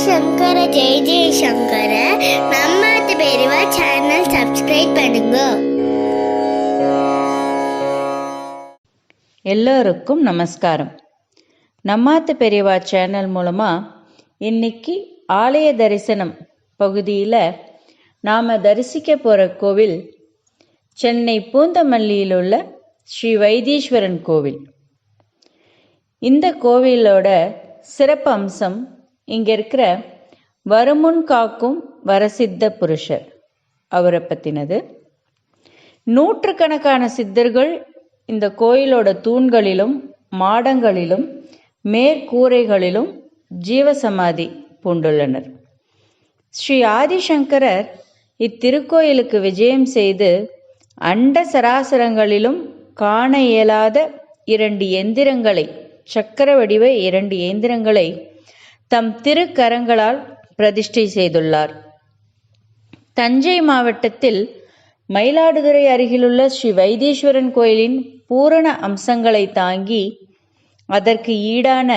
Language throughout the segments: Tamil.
சங்கர ஜெய ஜெய சங்கர நம்ம பெரியவா சேனல் சப்ஸ்கிரைப் பண்ணுங்க எல்லோருக்கும் நமஸ்காரம் நம்மாத்து பெரியவா சேனல் மூலமாக இன்னைக்கு ஆலய தரிசனம் பகுதியில் நாம் தரிசிக்க போகிற கோவில் சென்னை பூந்தமல்லியில் உள்ள ஸ்ரீ வைத்தீஸ்வரன் கோவில் இந்த கோவிலோட சிறப்பு அம்சம் இங்கே இருக்கிற வருமுன் காக்கும் வரசித்த புருஷர். அவரை பற்றினது நூற்றுக்கணக்கான சித்தர்கள் இந்த கோயிலோட தூண்களிலும் மாடங்களிலும் மேற்கூரைகளிலும் ஜீவசமாதி பூண்டுள்ளனர். ஸ்ரீ ஆதிசங்கரர் இத்திருக்கோயிலுக்கு விஜயம் செய்து அண்ட சராசரங்களிலும் காண இயலாத இரண்டு எந்திரங்களை சக்கர வடிவ இரண்டு எந்திரங்களை தம் திருக்கரங்களால் பிரதிஷ்டை செய்துள்ளார். தஞ்சை மாவட்டத்தில் மயிலாடுதுறை அருகிலுள்ள ஸ்ரீ வைத்தீஸ்வரன் கோயிலின் பூரண அம்சங்களை தாங்கி அதற்கு ஈடான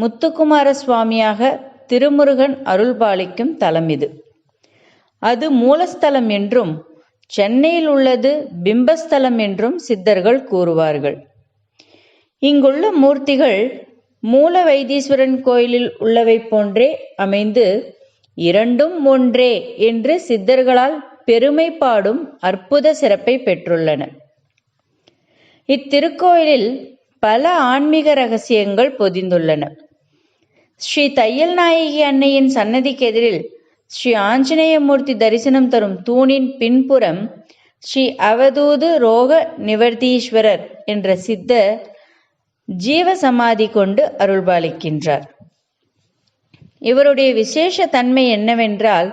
முத்துக்குமார சுவாமியாக திருமுருகன் அருள்பாலிக்கும் தலம் இது. அது மூலஸ்தலம் என்றும் சென்னையில் உள்ளது பிம்பஸ்தலம் என்றும் சித்தர்கள் கூறுவார்கள். இங்குள்ள மூர்த்திகள் மூல வைத்தீஸ்வரன் கோயிலில் உள்ளவை போன்றே அமைந்து இரண்டும் ஒன்றே என்று சித்தர்களால் பெருமை பாடும் அற்புத சிறப்பை பெற்றுள்ளன. இத்திருக்கோயிலில் பல ஆன்மீக ரகசியங்கள் பொதிந்துள்ளன. ஸ்ரீ தையல் நாயகி அன்னையின் சன்னதிக்கு எதிரில் ஸ்ரீ ஆஞ்சநேயமூர்த்தி தரிசனம் தரும் தூணின் பின்புறம் ஸ்ரீ அவதூது ரோக நிவர்த்தீஸ்வரர் என்ற சித்தர் ஜீவ சமாதி கொண்டு அருள்பாலிக்கின்றார். இவருடைய விசேஷ தன்மை என்னவென்றால்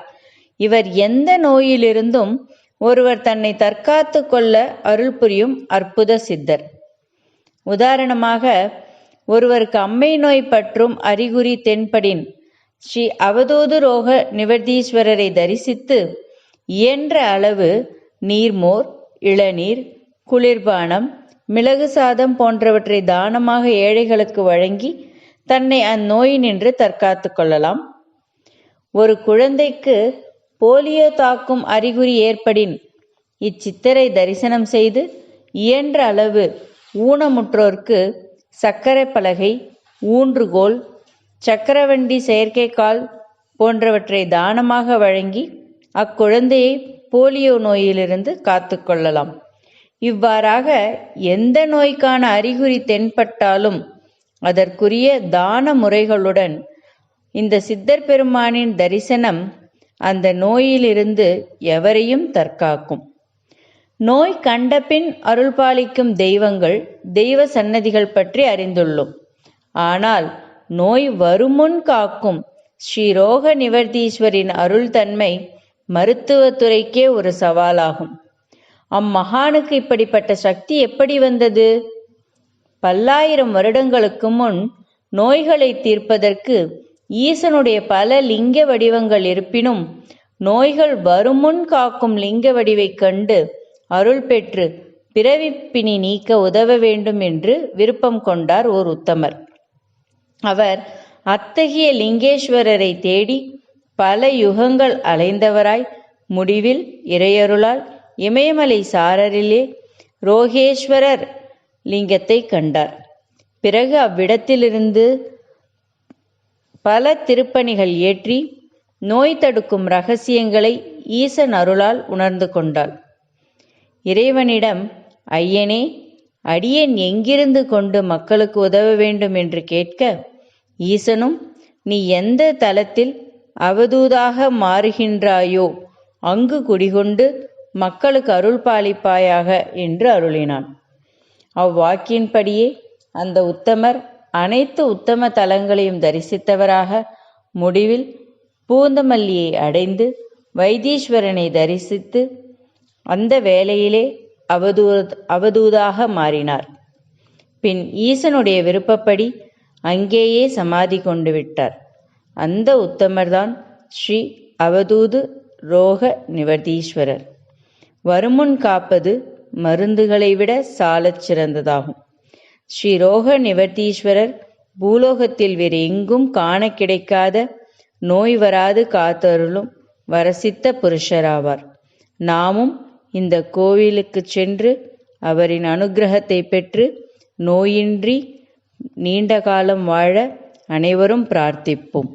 இவர் எந்த நோயிலிருந்தும் ஒருவர் தன்னை தற்காத்து கொள்ள அருள் புரியும் அற்புத சித்தர். உதாரணமாக ஒருவருக்கு அம்மை நோய் பற்றும் அறிகுறி தென்படின் ஸ்ரீ அவதூது ரோக நிவர்த்தீஸ்வரரை தரிசித்து இயன்ற அளவு நீர்மோர் இளநீர் குளிர்பானம் மிளகு சாதம் போன்றவற்றை தானமாக ஏழைகளுக்கு வழங்கி தன்னை அந்நோயினின்று தற்காத்து கொள்ளலாம். ஒரு குழந்தைக்கு போலியோ தாக்கும் அறிகுறி ஏற்படின் இச்சித்தரை தரிசனம் செய்து இயன்ற அளவு ஊனமுற்றோர்க்கு சர்க்கரை பலகை ஊன்றுகோல் சக்கரவண்டி செயற்கைக்கால் போன்றவற்றை தானமாக வழங்கி அக்குழந்தையை போலியோ நோயிலிருந்து காத்து கொள்ளலாம். இவ்வாறாக எந்த நோய்க்கான அறிகுறி தென்பட்டாலும் அதற்குரிய தான முறைகளுடன் இந்த சித்தர் பெருமானின் தரிசனம் அந்த நோயிலிருந்து எவரையும் தற்காக்கும். நோய் கண்டபின் அருள்பாலிக்கும் தெய்வங்கள் தெய்வ சன்னதிகள் பற்றி அறிந்துள்ளோம். ஆனால் நோய் வருமுன் காக்கும் ஸ்ரீரோக நிவர்த்தீஸ்வரின் அருள் தன்மை மருத்துவத்துறைக்கே ஒரு சவாலாகும். அம்மகானுக்கு இப்படிப்பட்ட சக்தி எப்படி வந்தது? பல்லாயிரம் வருடங்களுக்கு முன் நோய்களை தீர்ப்பதற்கு ஈசனுடைய பல லிங்க வடிவங்கள் இருப்பினும் நோய்கள் வருமுன் காக்கும் லிங்க வடிவைக் கண்டு அருள் பெற்று பிறவிப்பினி நீக்க உதவ வேண்டும் என்று விருப்பம் கொண்டார் ஓர் உத்தமர். அவர் அத்தகைய லிங்கேஸ்வரரை தேடி பல யுகங்கள் அலைந்தவராய் முடிவில் இறையருளால் இமயமலை சாரரிலே ரோகேஸ்வரர் லிங்கத்தை கண்டார். பிறகு அவ்விடத்திலிருந்து பல திருப்பணிகள் ஏற்றி நோய் தடுக்கும் ரகசியங்களை ஈசன் அருளால் உணர்ந்து கொண்டாள். இறைவனிடம் ஐயனே அடியேன் எங்கிருந்து கொண்டு மக்களுக்கு உதவ வேண்டும் என்று கேட்க ஈசனும் நீ எந்த தலத்தில் அவதூதாக மாறுகின்றாயோ அங்கு குடிகொண்டு மக்களுக்கு அருள் பாலிப்பாயாக என்று அருளினான். அவ்வாக்கின்படியே அந்த உத்தமர் அனைத்து உத்தம தலங்களையும் தரிசித்தவராக முடிவில் பூந்தமல்லியை அடைந்து வைத்தீஸ்வரனை தரிசித்து அந்த வேளையிலே அவதூ அவதூதாக மாறினார். பின் ஈசனுடைய விருப்பப்படி அங்கேயே சமாதி கொண்டு விட்டார். அந்த உத்தமர்தான் ஸ்ரீ அவதூது ரோக நிவர்த்தீஸ்வரர். வருமுன் காப்பது மருந்துகளை விட சாலச் சிறந்ததாகும். ஸ்ரீ ரோக நிவர்த்தீஸ்வரர் பூலோகத்தில் வேறு எங்கும் காண கிடைக்காத நோய் வராது காத்தருளும் வரசித்த புருஷராவார். நாமும் இந்த கோவிலுக்கு சென்று அவரின் அனுகிரகத்தை பெற்று நோயின்றி நீண்ட காலம் வாழ அனைவரும் பிரார்த்திப்போம்.